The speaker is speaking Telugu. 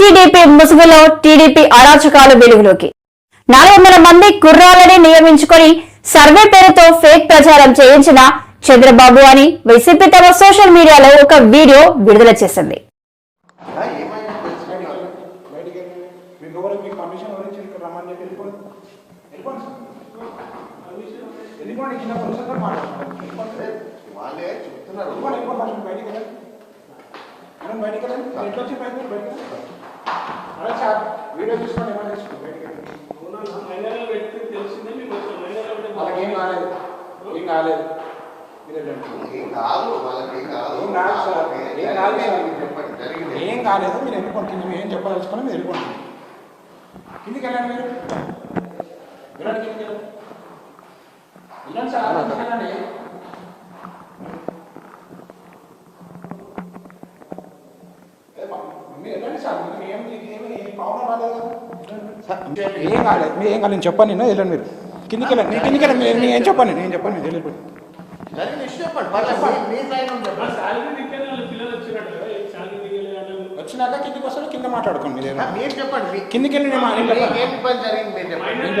టీడీపీ ముసుగులో టీడీపీ అరాచకాలు వెలుగులోకి. నాలుగు వందల మంది కుర్రాలని నియమించుకొని సర్వే పేరుతో ఫేక్ ప్రచారం చేయించిన చంద్రబాబు అని వైసీపీ తమ సోషల్ మీడియాలో ఒక వీడియో విడుదల చేసింది. బయటికి బయటికి అలా సార్ వీడియో ఏమైనా వాళ్ళకి కాలేదు ఏం కాలేదు. ఏం కాదు వాళ్ళకి ఏం కాదు. చెప్పండి జరిగింది. ఏం కాలేదు మీరు వెళ్ళిపోండి మీరు ఏం చెప్పదలుచుకొని మీరు వెళ్ళిపోండి కిందికి వెళ్ళండి మీరు. వెళ్ళండి కిందికి వెళ్ళండి. వెళ్ళండి సార్ వెళ్ళండి. ఏం కాలేదు మీరు ఏం కాలేదు చెప్పండి నేను వెళ్ళండి మీరు కిందికి వెళ్ళండి నేను కిందికి వెళ్ళండి నేను ఏం చెప్పండి నేను చెప్పండి మీరు వెళ్ళిపోయి చెప్పండి వచ్చినాక కిందికి వస్తాడు కింద మాట్లాడుకోండి మీరు మీరు చెప్పండి కిందికి వెళ్ళి నేను మా- జరిగింది మీరు చెప్పండి నేను